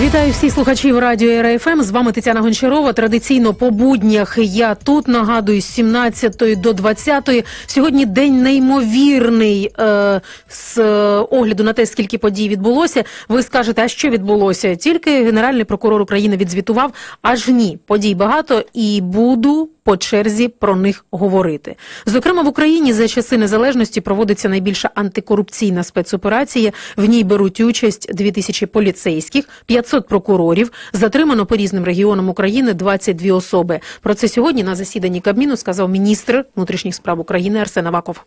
Вітаю всіх слухачів радіо РФМ. З вами Тетяна Гончарова. Традиційно по буднях я тут нагадую з 17 до 20. Сьогодні день неймовірний е, з огляду на те, скільки подій відбулося. Ви скажете, а що відбулося? Тільки генеральний прокурор України відзвітував. Аж ні, подій багато і буду по черзі про них говорити. Зокрема, в Україні за часи незалежності проводиться найбільша антикорупційна спецоперація. В ній беруть участь 2000 поліцейських, 500 прокурорів. Затримано по різним регіонам України 22 особи. Про це сьогодні на засіданні Кабміну сказав міністр внутрішніх справ України Арсен Аваков.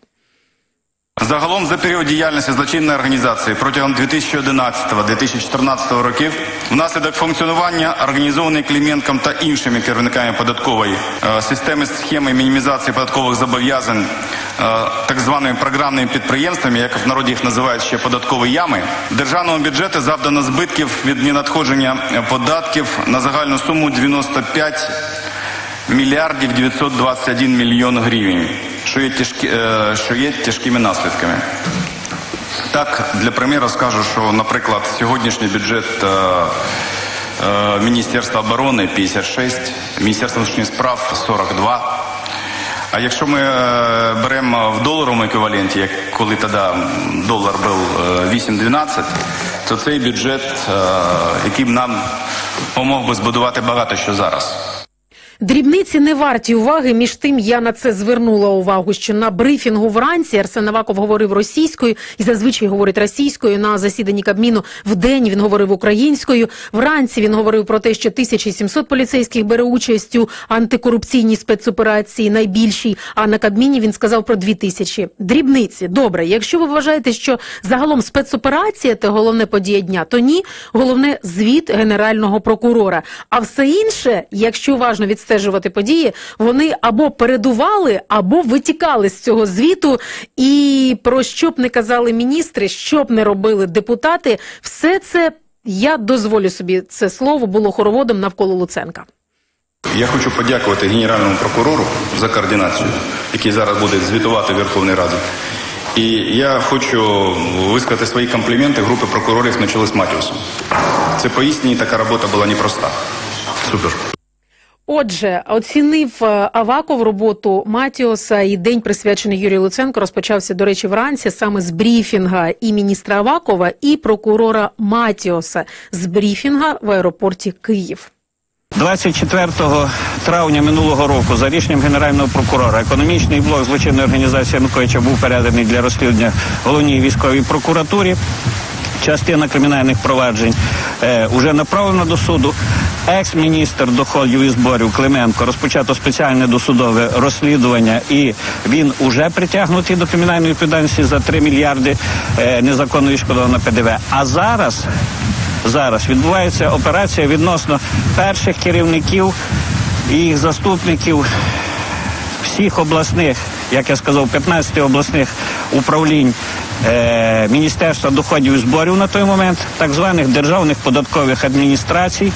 Загалом за період діяльності злочинної організації протягом 2011-2014 років внаслідок функціонування організованої Кліменком та іншими керівниками податкової е, системи схеми мінімізації податкових зобов'язань, е, так званими програмними підприємствами, як в народі їх називають ще податкові ями, державному бюджету завдано збитків від ненадходження податків на загальну суму 95 мільярдів 921 мільйон гривень, що є, тяжкі, е, що є тяжкими наслідками. Так, для приміру скажу, що, наприклад, сьогоднішній бюджет е, е, Міністерства оборони 56, Міністерства внутрішніх справ 42. А якщо ми беремо в доларовому еквіваленті, як коли тоді долар був е, 8-12, то цей бюджет, який б нам помог би збудувати багато що зараз. Дрібниці не варті уваги. Між тим я на це звернула увагу, що на брифінгу вранці Арсен Аваков говорив російською і зазвичай говорить російською. На засіданні Кабміну в день він говорив українською. Вранці він говорив про те, що 1700 поліцейських бере участь у антикорупційній спецоперації, найбільшій. А на Кабміні він сказав про 2000. Дрібниці. Добре, якщо ви вважаєте, що загалом спецоперація це головне подія дня, то ні, головне звіт генерального прокурора. А все інше, якщо уважно відстежувати події, вони або передували, або витікали з цього звіту. І про що б не казали міністри, що б не робили депутати, все це я дозволю собі це слово було хороводом навколо Луценка. Я хочу подякувати генеральному прокурору за координацію, який зараз буде звітувати в Верховній Раді. І я хочу висказати свої компліменти групи прокурорів на чолі з Матіусом. Це поістині така робота була непроста. Супер. Отже, оцінив е, Аваков роботу Матіоса і день присвячений Юрію Луценко розпочався, до речі, вранці саме з брифінга і міністра Авакова, і прокурора Матіоса з брифінга в аеропорті Київ. 24 травня минулого року за рішенням генерального прокурора економічний блок злочинної організації Януковича був переданий для розслідування головній військовій прокуратурі. Частина кримінальних проваджень е, уже направлена до суду. Екс-міністр доходів і зборів Клименко розпочато спеціальне досудове розслідування, і він уже притягнутий до кримінальної відповідальності за 3 мільярди е, незаконно відшкодовано ПДВ. А зараз зараз відбувається операція відносно перших керівників і їх заступників всіх обласних, як я сказав, 15 обласних управлінь е, Міністерства доходів і зборів на той момент, так званих державних податкових адміністрацій.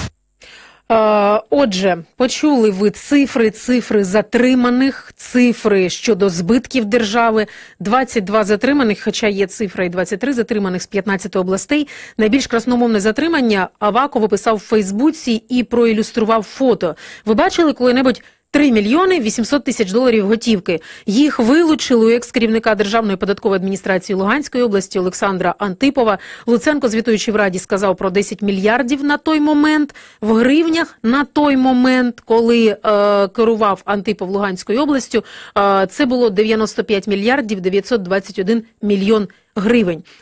Е, Отже, почули ви цифри, цифри затриманих, цифри щодо збитків держави. 22 затриманих, хоча є цифра і 23 затриманих з 15 областей. Найбільш красномовне затримання Аваков описав в Фейсбуці і проілюстрував фото. Ви бачили коли-небудь 3 мільйони 800 тисяч доларів готівки. Їх вилучили у екс-керівника Державної податкової адміністрації Луганської області Олександра Антипова. Луценко, звітуючи в Раді, сказав про 10 мільярдів на той момент. В гривнях на той момент, коли е, керував Антипов Луганською областю, е, це було 95 мільярдів 921 мільйон гривень.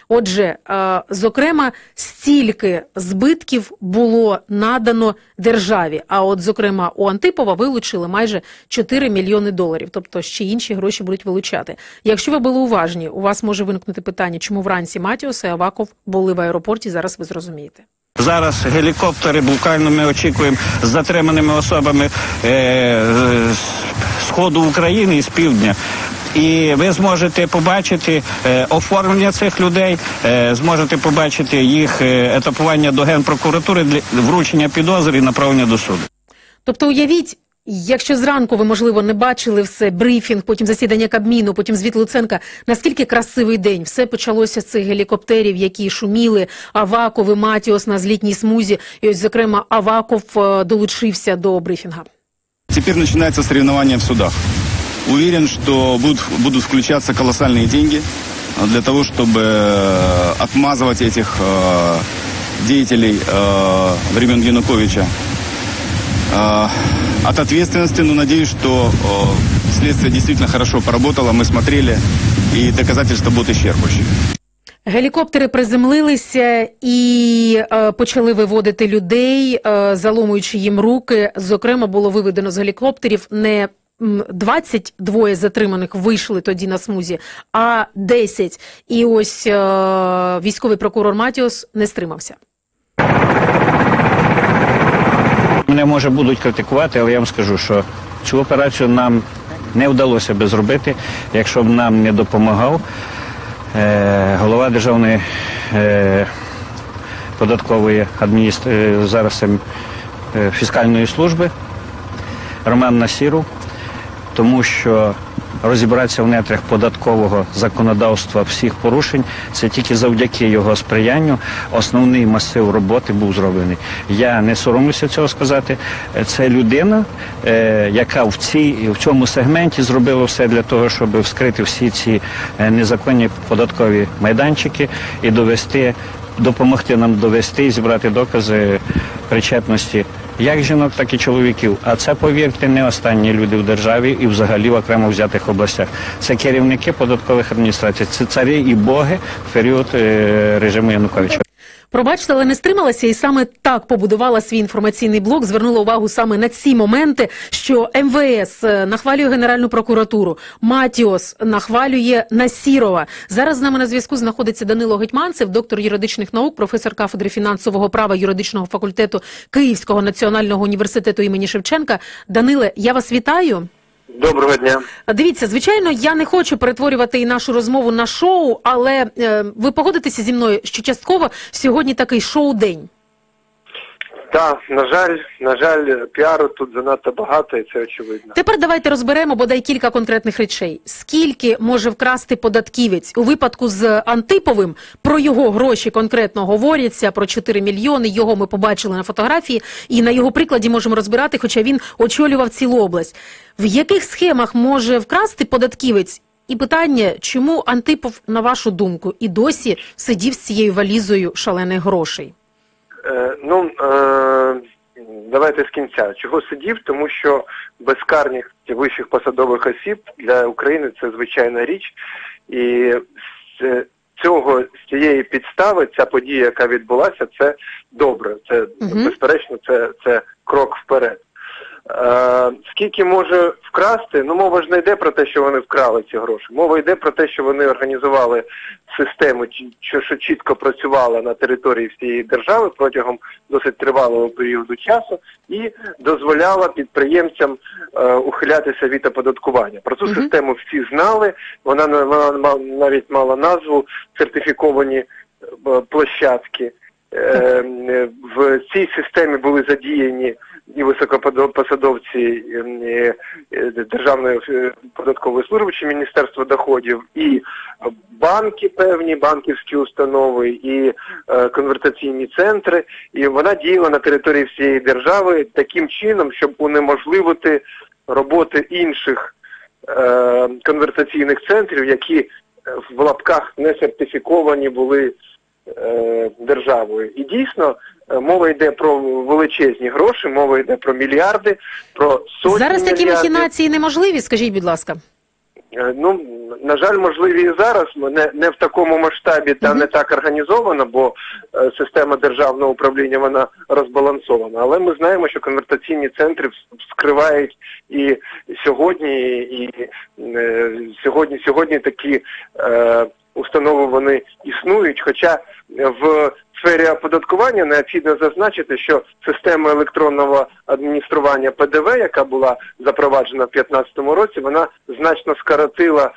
Отже, е, зокрема, стільки збитків було надано державі. А от, зокрема, у Антипова вилучили майже 4 мільйони доларів, тобто ще інші гроші будуть вилучати. Якщо ви були уважні, у вас може виникнути питання, чому вранці Матіос і Аваков були в аеропорті. Зараз ви зрозумієте. Зараз гелікоптери буквально ми очікуємо з затриманими особами е, з сходу України і з півдня. І ви зможете побачити е, оформлення цих людей, е, зможете побачити їх е, етапування до генпрокуратури для вручення підозри і направлення до суду. Тобто, уявіть, Якщо зранку ви, можливо, не бачили все, брифінг, потім засідання Кабміну, потім звіт Луценка, наскільки красивий день? Все почалося з цих гелікоптерів, які шуміли, Аваков і Матіос на злітній смузі. І ось, зокрема, Аваков долучився до брифінга. Теперь начинается соревнование в судах. Уверен, что будут, будут включаться колоссальные деньги а, для того, чтобы э, отмазывать этих э, деятелей э, времен Януковича э, от ответственности. Но надеюсь, что э, следствие действительно хорошо поработало. Мы смотрели, и доказательства будут исчерпывающие. Гелікоптери приземлилися і е, почали виводити людей, е, заломуючи їм руки. Зокрема, було виведено з гелікоптерів не м, 22 затриманих вийшли тоді на смузі, а 10. І ось е, військовий прокурор Матіос не стримався. Мене може будуть критикувати, але я вам скажу, що цю операцію нам не вдалося би зробити, якщо б нам не допомагав е, голова державної е, податкової адміністр... е, зараз е, фіскальної служби Роман Насіров, тому що розібратися в нетрях податкового законодавства всіх порушень це тільки завдяки його сприянню основний масив роботи був зроблений. Я не соромлюся цього сказати. Це людина, е, яка в цій в цьому сегменті зробила все для того, щоб вскрити всі ці е, незаконні податкові майданчики і довести, допомогти нам довести і зібрати докази причетності як жінок, так і чоловіків. А це, повірте, не останні люди в державі і взагалі в окремо взятих областях. Це керівники податкових адміністрацій, це царі і боги в період е, режиму Януковича. Пробачте, але не стрималася і саме так побудувала свій інформаційний блок. Звернула увагу саме на ці моменти, що МВС е, нахвалює Генеральну прокуратуру, Матіос нахвалює Насірова. Зараз з нами на зв'язку знаходиться Данило Гетьманцев, доктор юридичних наук, професор кафедри фінансового права юридичного факультету Київського національного університету імені Шевченка. Даниле, я вас вітаю. Доброго дня. Дивіться, звичайно, я не хочу перетворювати і нашу розмову на шоу, але е, ви погодитеся зі мною, що частково сьогодні такий шоу-день. Так, на жаль, на жаль, піару тут занадто багато, і це очевидно. Тепер давайте розберемо бодай кілька конкретних речей. Скільки може вкрасти податківець у випадку з Антиповим? Про його гроші конкретно говоряться про 4 мільйони. Його ми побачили на фотографії, і на його прикладі можемо розбирати, хоча він очолював цілу область. В яких схемах може вкрасти податківець? І питання, чому Антипов, на вашу думку, і досі сидів з цією валізою шалених грошей? Ну, е, давайте з кінця. Чого сидів? Тому що безкарність вищих посадових осіб для України це звичайна річ. І з цього, з цієї підстави, ця подія, яка відбулася, це добре. Це, угу. безперечно, це, це крок вперед. Е, скільки може вкрасти? Ну, мова ж не йде про те, що вони вкрали ці гроші. Мова йде про те, що вони організували систему, що, чітко працювала на території всієї держави протягом досить тривалого періоду часу і дозволяла підприємцям е, ухилятися від оподаткування. Про цю систему всі знали. Вона, на- вона навіть мала назву сертифіковані е, площадки. Е, в цій системі були задіяні і високопосадовці Державної е, податкової служби чи Міністерства доходів, і банки певні, банківські установи, і е, конвертаційні центри. І вона діяла на території всієї держави таким чином, щоб унеможливити роботи інших е, конвертаційних центрів, які в лапках не сертифіковані були державою. І дійсно мова йде про величезні гроші, мова йде про мільярди, про сотні Зараз такі мільярдів. махінації неможливі, скажіть, будь ласка. Е, Ну, на жаль, можливі і зараз, не, не в такому масштабі та не так організовано, бо е, система державного управління вона розбалансована. Але ми знаємо, що конвертаційні центри вскривають і сьогодні, і е, сьогодні, сьогодні такі е, установи вони існують. Хоча в сфері оподаткування необхідно зазначити, що система електронного адміністрування ПДВ, яка була запроваджена в 2015 році, вона значно скоротила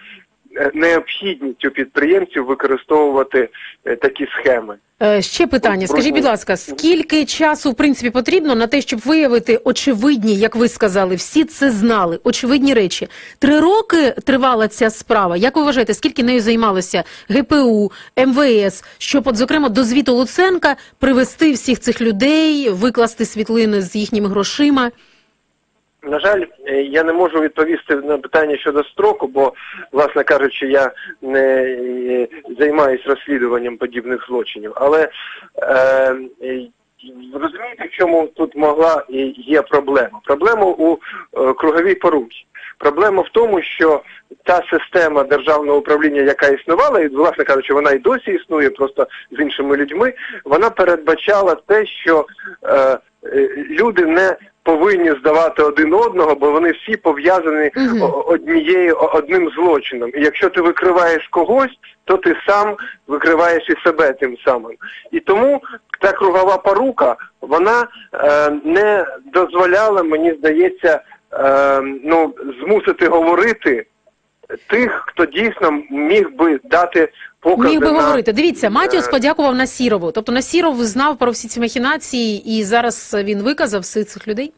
е, необхідність у підприємців використовувати е, такі схеми. Е, Ще питання. Скажіть, будь ласка, скільки часу в принципі потрібно на те, щоб виявити очевидні, як ви сказали, всі це знали, очевидні речі. Три роки тривала ця справа. Як ви вважаєте, скільки нею займалося ГПУ, МВС, щоб, от, зокрема, до звіту Луценка привести всіх цих людей, викласти світлини з їхніми грошима? На жаль, е, я не можу відповісти на питання щодо строку, бо, власне кажучи, я не е, займаюся розслідуванням подібних злочинів. Але е, е, розумієте, в чому тут могла і є проблема? Проблема у е, круговій поруці. Проблема в тому, що та система державного управління, яка існувала, і власне кажучи, вона і досі існує, просто з іншими людьми, вона передбачала те, що е, люди не повинні здавати один одного, бо вони всі пов'язані о- однією одним злочином. І якщо ти викриваєш когось, то ти сам викриваєш і себе тим самим. І тому та кругова порука вона е, не дозволяла, мені здається, е, ну змусити говорити тих, хто дійсно міг би дати покази Міг би на... говорити. Дивіться, Матіос е, подякував Насірову. Тобто Насіров знав про всі ці махінації, і зараз він виказав всіх цих людей.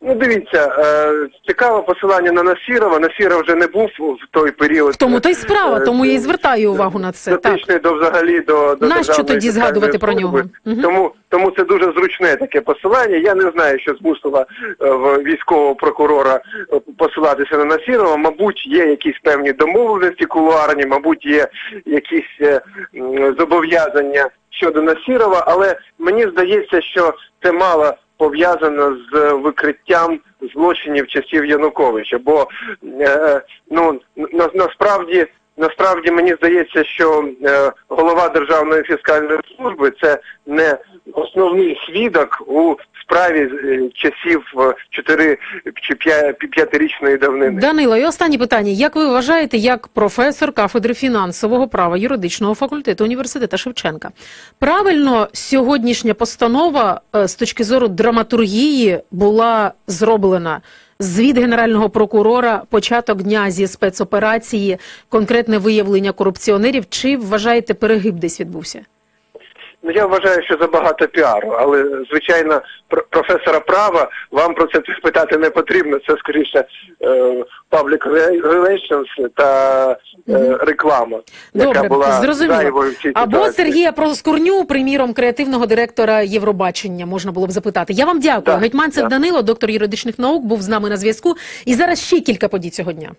Ну, дивіться, е, цікаве посилання на Насірова. Насіров вже не був в той період. Тому то й справа, е, тому я і е, звертаю увагу на це. Дотичний до взагалі до, до Нащо тоді згадувати про нього? Тому тому це дуже зручне таке посилання. Я не знаю, що змусило е, в військового прокурора е, посилатися на Насірова. Мабуть, є якісь певні домовленості кулуарні, мабуть, є якісь е, зобов'язання щодо Насірова, але мені здається, що це мало пов'язано з викриттям злочинів часів Януковича. Бо е, ну на, насправді. Насправді мені здається, що е, голова Державної фіскальної служби це не основний свідок у справі е, часів е, чотири чи п'я- п'ятирічної давнини. Данило, і останнє питання. Як ви вважаєте, як професор кафедри фінансового права юридичного факультету університету Шевченка? Правильно сьогоднішня постанова е, з точки зору драматургії була зроблена? Звіт генерального прокурора, початок дня зі спецоперації, конкретне виявлення корупціонерів. Чи вважаєте, перегиб десь відбувся? Ну я вважаю, що забагато піару, але звичайно, пр- професора права вам про це питати не потрібно. Це скоріше е, public relations та е, реклама, яка Добре, була зрозуміло. зайвою в цій Або ситуації. Сергія Проскурню, приміром, креативного директора Євробачення, можна було б запитати. Я вам дякую. Гетьманцев. Данило, доктор юридичних наук, був з нами на зв'язку. І зараз ще кілька подій цього дня.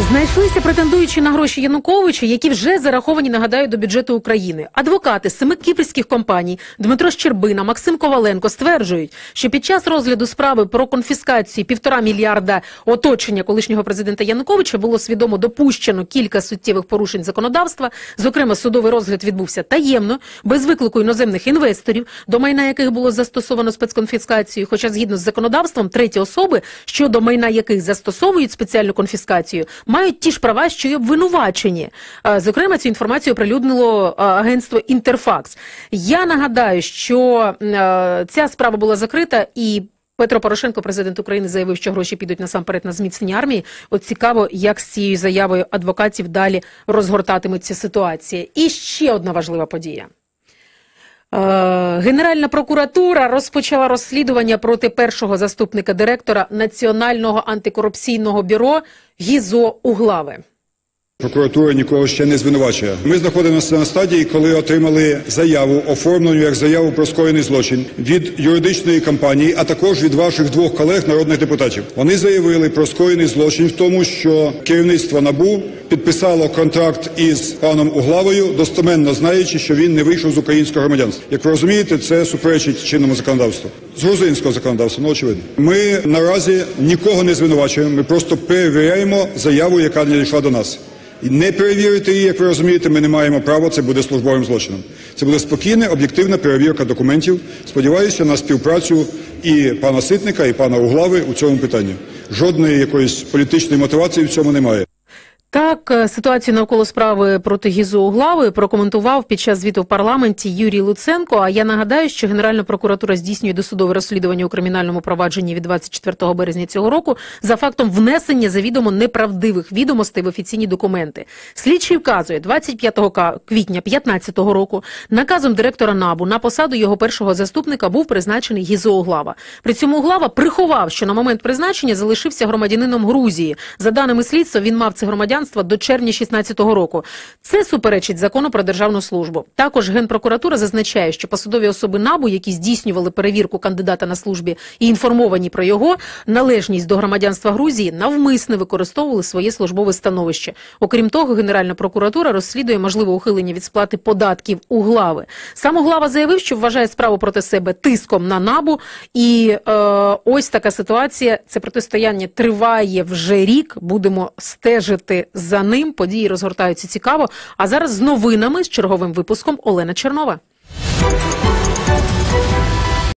Знайшлися претендуючі на гроші Януковича, які вже зараховані, нагадаю, до бюджету України. Адвокати семи кіпрських компаній Дмитро Щербина, Максим Коваленко стверджують, що під час розгляду справи про конфіскацію півтора мільярда оточення колишнього президента Януковича було свідомо допущено кілька суттєвих порушень законодавства. Зокрема, судовий розгляд відбувся таємно, без виклику іноземних інвесторів, до майна яких було застосовано спецконфіскацію. Хоча, згідно з законодавством, треті особи, щодо майна яких застосовують спеціальну конфіскацію, мають ті ж права, що й обвинувачені. Е, Зокрема, цю інформацію оприлюднило е, агентство Інтерфакс. Я нагадаю, що е, ця справа була закрита і. Петро Порошенко, президент України, заявив, що гроші підуть насамперед на зміцнення армії. От цікаво, як з цією заявою адвокатів далі розгортатиметься ситуація. І ще одна важлива подія. Е, Генеральна прокуратура розпочала розслідування проти першого заступника директора Національного антикорупційного бюро Гізо Углави. Прокуратура нікого ще не звинувачує. Ми знаходимося на стадії, коли отримали заяву, оформлену як заяву про скоєний злочин від юридичної компанії, а також від ваших двох колег, народних депутатів. Вони заявили про скоєний злочин в тому, що керівництво набу підписало контракт із паном Углавою, достоменно знаючи, що він не вийшов з українського громадянства. Як ви розумієте, це суперечить чинному законодавству. З грузинського законодавства, ну очевидно. Ми наразі нікого не звинувачуємо. Ми просто перевіряємо заяву, яка надійшла до нас. І не перевірити її, як ви розумієте, ми не маємо права, це буде службовим злочином. Це буде спокійна, об'єктивна перевірка документів. Сподіваюся на співпрацю і пана Ситника, і пана Углави у цьому питанні. Жодної якоїсь політичної мотивації в цьому немає. Так, е, ситуацію навколо справи проти Гізо Углави прокоментував під час звіту в парламенті Юрій Луценко. А я нагадаю, що Генеральна прокуратура здійснює досудове розслідування у кримінальному провадженні від 24 березня цього року за фактом внесення завідомо неправдивих відомостей в офіційні документи. Слідчий вказує 25 ка- квітня 2015 року наказом директора НАБУ на посаду його першого заступника був призначений Гізо Углава. При цьому Углава приховав, що на момент призначення залишився громадянином Грузії. За даними слідства, він мав це громадянство до червня 16 року. Це суперечить закону про державну службу. Також Генпрокуратура зазначає, що посадові особи НАБУ, які здійснювали перевірку кандидата на службі і інформовані про його належність до громадянства Грузії, навмисно використовували своє службове становище. Окрім того, Генеральна прокуратура розслідує можливе ухилення від сплати податків у глави. Сам Углава заявив, що вважає справу проти себе тиском на набу. І е, ось така ситуація. Це протистояння триває вже рік. Будемо стежити за ним. Події розгортаються цікаво. А зараз з новинами з черговим випуском Олена Чернова.